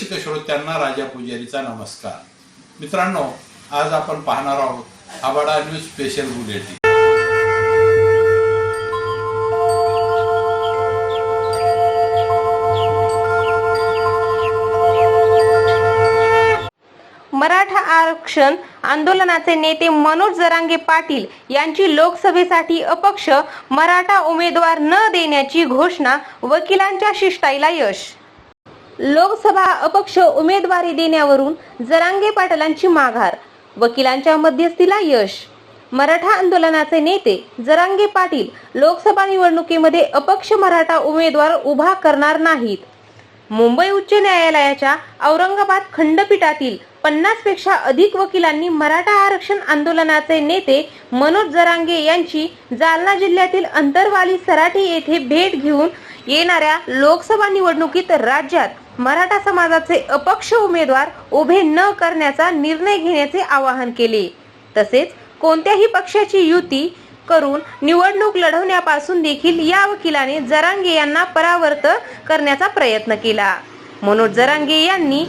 रसिक श्रोत्यांना राजा पुजारीचा नमस्कार. मित्रांनो आज आपण पाहणार आहोत आबाडा न्यूज स्पेशल बुलेटिन मराठा आरक्षण आंदोलनाचे नेते मनोज जरांगे पाटील यांची लोकसभेसाठी अपक्ष मराठा उमेदवार न देण्याची घोषणा वकिलांच्या शिष्टाईला यश. लोकसभा अपक्ष उमेदवारी देण्यावरून जरांगे पाटलांची माघार वकिलांच्या मध्यस्थीला यश. मराठा आंदोलनाचे नेते जरांगे पाटील लोकसभा निवडणुकीमध्ये अपक्ष मराठा उमेदवार उभा करणार नाहीत. मुंबई उच्च न्यायालयाच्या औरंगाबाद खंडपीठातील पन्नासपेक्षा अधिक वकिलांनी मराठा आरक्षण आंदोलनाचे नेते मनोज जरांगे यांची जालना जिल्ह्यातील अंतरवाली सराठी येथे भेट घेऊन येणाऱ्या लोकसभा निवडणुकीत राज्यात मराठा समाजाचे अपक्ष उमेदवार उभे न करण्याचा निर्णय घेण्याचे आवाहन केले. तसेच कोणत्याही पक्षाची युती करून निवडणूक लढवण्यापासून देखील या वकिलाने जरांगे यांना परावर्त करण्याचा प्रयत्न केला. मनोज जरांगे यांनी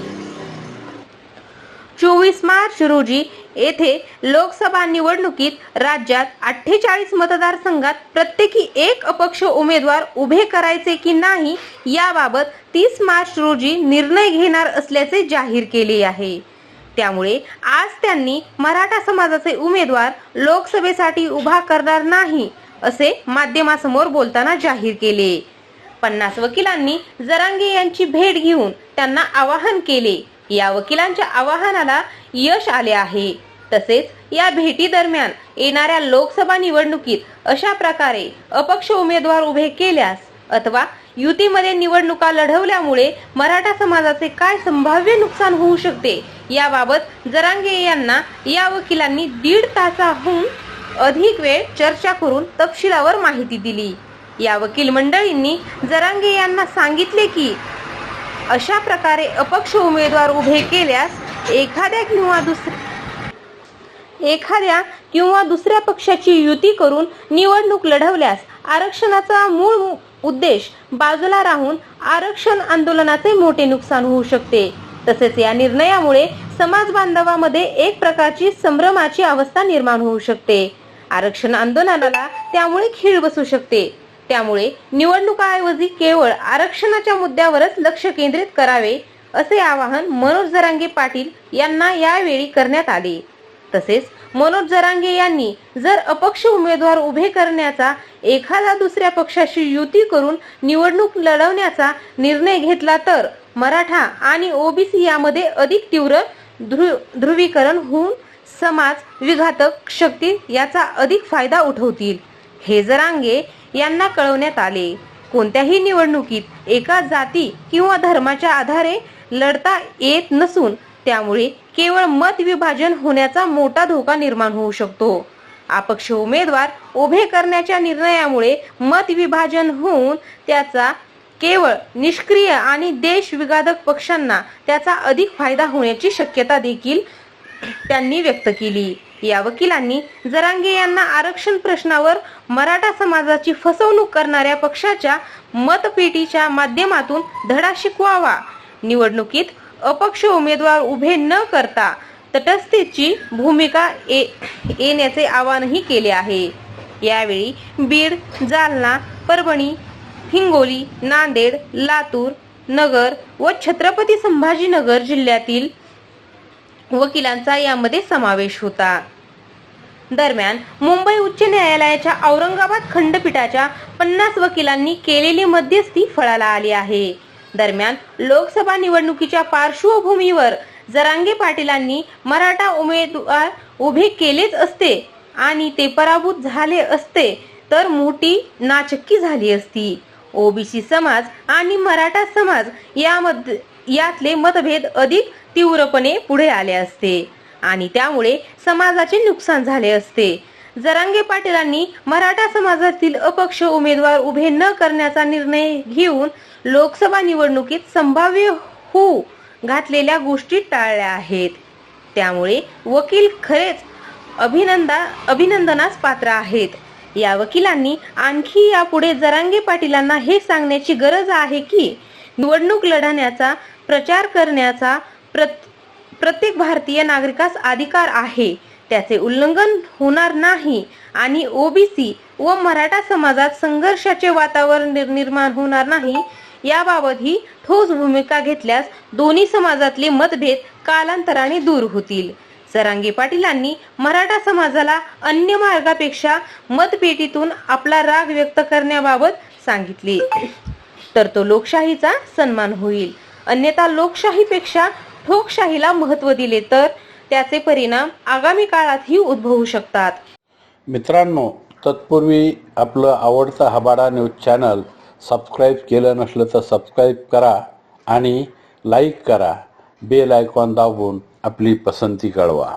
चोवीस मार्च रोजी येथे लोकसभा निवडणुकीत राज्यात अठ्ठेचाळीस मतदारसंघात प्रत्येकी एक अपक्ष उमेदवार उभे करायचे की नाही याबाबत तीस मार्च रोजी निर्णय घेणार असल्याचे जाहीर केले आहे. त्यामुळे आज त्यांनी मराठा समाजाचे उमेदवार लोकसभेसाठी उभा करणार नाही असे माध्यमासमोर बोलताना जाहीर केले. पन्नास वकिलांनी जरांगे यांची भेट घेऊन त्यांना आवाहन केले. या वकिलांच्या आवाहनाला यश आले आहे. तसेच या भेटी दरम्यान येणाऱ्या लोकसभा निवडणुकीत अशा प्रकारे अपक्ष उमेदवार उभे केल्यास अथवा युतीमध्ये निवडणुका लढवल्यामुळे मराठा समाजाचे काय संभाव्य नुकसान होऊ शकते याबाबत जरांगे यांना या वकिलांनी दीड तासाहून अधिक वेळ चर्चा करून तपशिलावर माहिती दिली. या वकील मंडळींनी जरांगे यांना सांगितले की अशा प्रकारे अपक्ष उमेदवार उभे केल्यास एखाद्या किंवा दुसऱ्या एखाद्या किंवा दुसऱ्या पक्षाची युती करून निवडणूक लढवल्यास आरक्षणाचा मूळ उद्देश बाजूला राहून आरक्षण आंदोलनाचे मोठे नुकसान होऊ शकते. तसेच या निर्णयामुळे समाज बांधवामध्ये एक प्रकारची संभ्रमाची अवस्था निर्माण होऊ शकते. आरक्षण आंदोलनाला त्यामुळे खीळ बसू शकते. त्यामुळे निवडणुकाऐवजी केवळ आरक्षणाच्या मुद्द्यावरच लक्ष केंद्रित करावे असे आवाहन मनोज जरांगे पाटील यांना यावेळी करण्यात आले. तसेच मनोज जरांगे यांनी जर अपक्ष उमेदवार उभे करण्याचा एखादा दुसऱ्या पक्षाशी युती करून निवडणूक लढवण्याचा निर्णय घेतला तर मराठा आणि ओबीसी यामध्ये अधिक तीव्र ध्रु ध्रुवीकरण होऊन समाज विघातक शक्ती याचा अधिक फायदा उठवतील हे जरांगे यांना कळवण्यात आले. कोणत्याही निवडणुकीत एका जाती किंवा धर्माच्या आधारे लढता येत नसून त्यामुळे केवळ मत विभाजन होण्याचा मोठा धोका निर्माण होऊ शकतो. अपक्ष उमेदवार उभे करण्याच्या निर्णयामुळे मत विभाजन होऊन त्याचा केवळ निष्क्रिय आणि देश विघातक पक्षांना त्याचा अधिक फायदा होण्याची शक्यता देखील त्यांनी व्यक्त केली. या वकिलांनी जरांगे यांना आरक्षण प्रश्नावर मराठा समाजाची फसवणूक करणाऱ्या पक्षाच्या मतपेटीच्या माध्यमातून धडा शिकवावा निवडणुकीत अपक्ष उमेदवार उभे न करता तटस्थतेची भूमिका येण्याचे आवाहनही केले आहे. यावेळी बीड जालना परभणी हिंगोली नांदेड लातूर नगर व छत्रपती संभाजीनगर जिल्ह्यातील वकिलांचा यामध्ये समावेश होता. दरम्यान मुंबई उच्च न्यायालयाच्या औरंगाबाद खंडपीठाच्या पन्नास वकिलांनी केलेली मध्यस्थी फळाला आली आहे. दरम्यान लोकसभा निवडणुकीच्या पार्श्वभूमीवर जरांगे पाटीलांनी मराठा उमेदवार उभे केलेच असते आणि ते पराभूत झाले असते तर मोठी नाचक्की झाली असती. ओबीसी समाज आणि मराठा समाज यामध्ये यातले मतभेद अधिक तीव्रपणे पुढे आले असते आणि त्यामुळे समाजाचे नुकसान झाले असते. जरांगे पाटीलांनी मराठा समाजातील अपक्ष उमेदवार उभे न करण्याचा निर्णय घेऊन लोकसभा निवडणुकीत संभाव्य होऊ घातलेल्या गोष्टी टाळल्या आहेत. त्यामुळे वकील खरेच अभिनंदा अभिनंदनास पात्र आहेत. या वकिलांनी आणखी यापुढे जरांगे पाटीलांना हे सांगण्याची गरज आहे की निवडणूक लढण्याचा प्रचार करण्याचा प्रत- प्रत्येक भारतीय नागरिकास अधिकार आहे. त्याचे उल्लंघन होणार नाही आणि ओबीसी व मराठा समाजात संघर्षाचे वातावरण निर्माण होणार नाही याबाबत ही ठोस भूमिका घेतल्यास दोन्ही समाजातले मतभेद कालांतराने दूर होतील. सरांगे पाटीलांनी मराठा समाजाला अन्य मार्गापेक्षा मतपेटीतून आपला राग व्यक्त करण्याबाबत सांगितले. तर तो लोकशाहीचा सन्मान होईल. अन्यथा लोकशाहीपेक्षा ठोकशाहीला महत्त्व दिले तर त्याचे परिणाम आगामी काळातही उद्भवू शकतात. मित्रांनो तत्पूर्वी आपलं आवडतं हबाडा न्यूज चॅनल सबस्क्राईब केलं नसलं तर सबस्क्राईब करा आणि लाईक करा. बेल आयकॉन दाबून आपली पसंती कळवा.